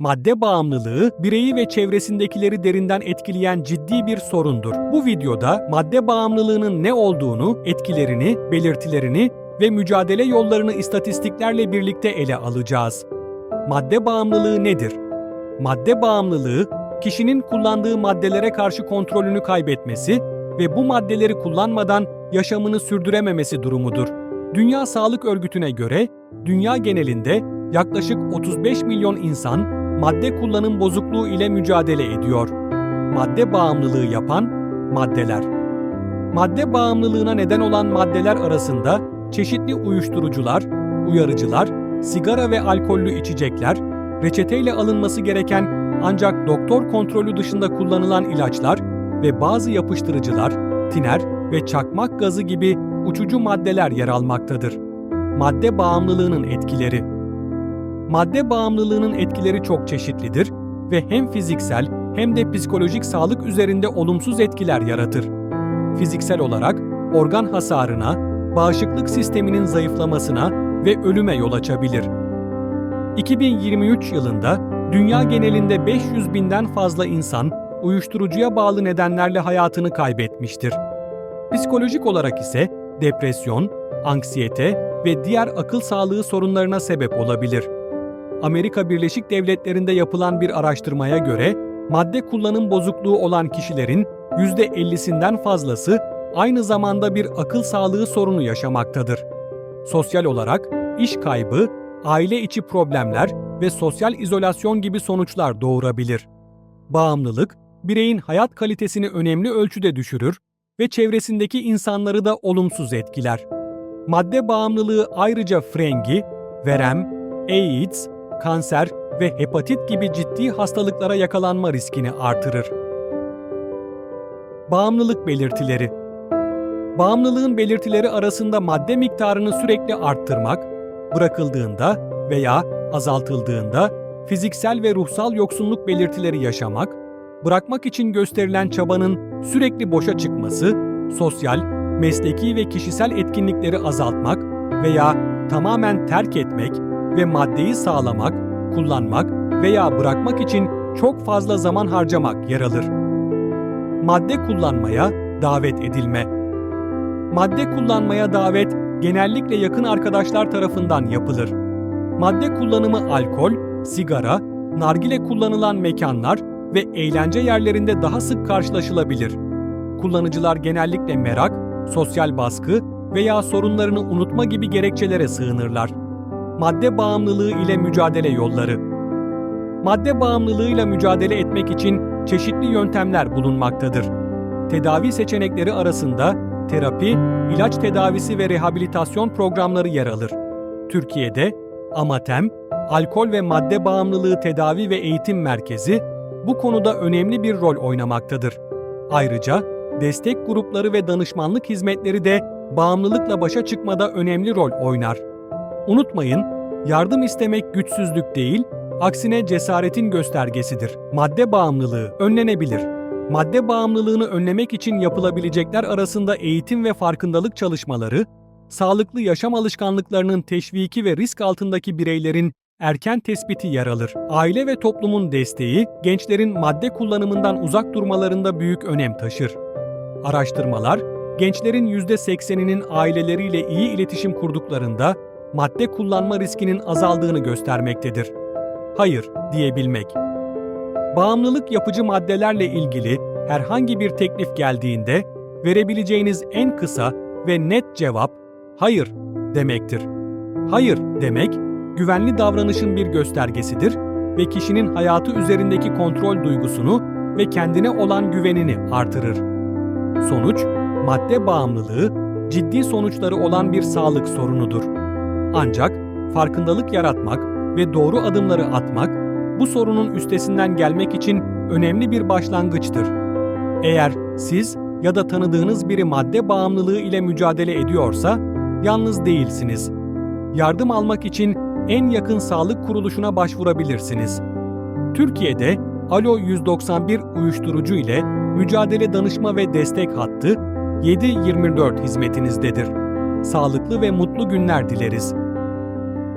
Madde bağımlılığı, bireyi ve çevresindekileri derinden etkileyen ciddi bir sorundur. Bu videoda madde bağımlılığının ne olduğunu, etkilerini, belirtilerini ve mücadele yollarını istatistiklerle birlikte ele alacağız. Madde bağımlılığı nedir? Madde bağımlılığı, kişinin kullandığı maddelere karşı kontrolünü kaybetmesi ve bu maddeleri kullanmadan yaşamını sürdürememesi durumudur. Dünya Sağlık Örgütü'ne göre dünya genelinde yaklaşık 35 milyon insan madde kullanım bozukluğu ile mücadele ediyor. Madde bağımlılığı yapan maddeler. Madde bağımlılığına neden olan maddeler arasında çeşitli uyuşturucular, uyarıcılar, sigara ve alkollü içecekler, reçeteyle alınması gereken ancak doktor kontrolü dışında kullanılan ilaçlar ve bazı yapıştırıcılar, tiner ve çakmak gazı gibi uçucu maddeler yer almaktadır. Madde bağımlılığının etkileri Madde bağımlılığının etkileri çok çeşitlidir ve hem fiziksel hem de psikolojik sağlık üzerinde olumsuz etkiler yaratır. Fiziksel olarak organ hasarına, bağışıklık sisteminin zayıflamasına ve ölüme yol açabilir. 2023 yılında dünya genelinde 500 binden fazla insan uyuşturucuya bağlı nedenlerle hayatını kaybetmiştir. Psikolojik olarak ise depresyon, anksiyete ve diğer akıl sağlığı sorunlarına sebep olabilir. Amerika Birleşik Devletleri'nde yapılan bir araştırmaya göre madde kullanım bozukluğu olan kişilerin %50'sinden fazlası aynı zamanda bir akıl sağlığı sorunu yaşamaktadır. Sosyal olarak iş kaybı, aile içi problemler ve sosyal izolasyon gibi sonuçlar doğurabilir. Bağımlılık, bireyin hayat kalitesini önemli ölçüde düşürür ve çevresindeki insanları da olumsuz etkiler. Madde bağımlılığı ayrıca frengi, verem, AIDS, kanser ve hepatit gibi ciddi hastalıklara yakalanma riskini artırır. Bağımlılık belirtileri Bağımlılığın belirtileri arasında madde miktarını sürekli arttırmak, bırakıldığında veya azaltıldığında fiziksel ve ruhsal yoksunluk belirtileri yaşamak, bırakmak için gösterilen çabanın sürekli boşa çıkması, sosyal, mesleki ve kişisel etkinlikleri azaltmak veya tamamen terk etmek ve maddeyi sağlamak, kullanmak veya bırakmak için çok fazla zaman harcamak yer alır. Madde kullanmaya davet edilme. Madde kullanmaya davet genellikle yakın arkadaşlar tarafından yapılır. Madde kullanımı alkol, sigara, nargile kullanılan mekanlar ve eğlence yerlerinde daha sık karşılaşılabilir. Kullanıcılar genellikle merak, sosyal baskı veya sorunlarını unutma gibi gerekçelere sığınırlar. Madde bağımlılığı ile mücadele yolları. Madde bağımlılığıyla mücadele etmek için çeşitli yöntemler bulunmaktadır. Tedavi seçenekleri arasında terapi, ilaç tedavisi ve rehabilitasyon programları yer alır. Türkiye'de Amatem, Alkol ve Madde Bağımlılığı Tedavi ve Eğitim Merkezi bu konuda önemli bir rol oynamaktadır. Ayrıca destek grupları ve danışmanlık hizmetleri de bağımlılıkla başa çıkmada önemli rol oynar. Unutmayın, yardım istemek güçsüzlük değil, aksine cesaretin göstergesidir. Madde bağımlılığı önlenebilir. Madde bağımlılığını önlemek için yapılabilecekler arasında eğitim ve farkındalık çalışmaları, sağlıklı yaşam alışkanlıklarının teşviki ve risk altındaki bireylerin erken tespiti yer alır. Aile ve toplumun desteği, gençlerin madde kullanımından uzak durmalarında büyük önem taşır. Araştırmalar, gençlerin %80'inin aileleriyle iyi iletişim kurduklarında madde kullanma riskinin azaldığını göstermektedir. Hayır diyebilmek. Bağımlılık yapıcı maddelerle ilgili herhangi bir teklif geldiğinde verebileceğiniz en kısa ve net cevap hayır demektir. Hayır demek güvenli davranışın bir göstergesidir ve kişinin hayatı üzerindeki kontrol duygusunu ve kendine olan güvenini artırır. Sonuç, madde bağımlılığı ciddi sonuçları olan bir sağlık sorunudur. Ancak farkındalık yaratmak ve doğru adımları atmak bu sorunun üstesinden gelmek için önemli bir başlangıçtır. Eğer siz ya da tanıdığınız biri madde bağımlılığı ile mücadele ediyorsa yalnız değilsiniz. Yardım almak için en yakın sağlık kuruluşuna başvurabilirsiniz. Türkiye'de Alo 191 uyuşturucu ile mücadele danışma ve destek hattı 7-24 hizmetinizdedir. Sağlıklı ve mutlu günler dileriz.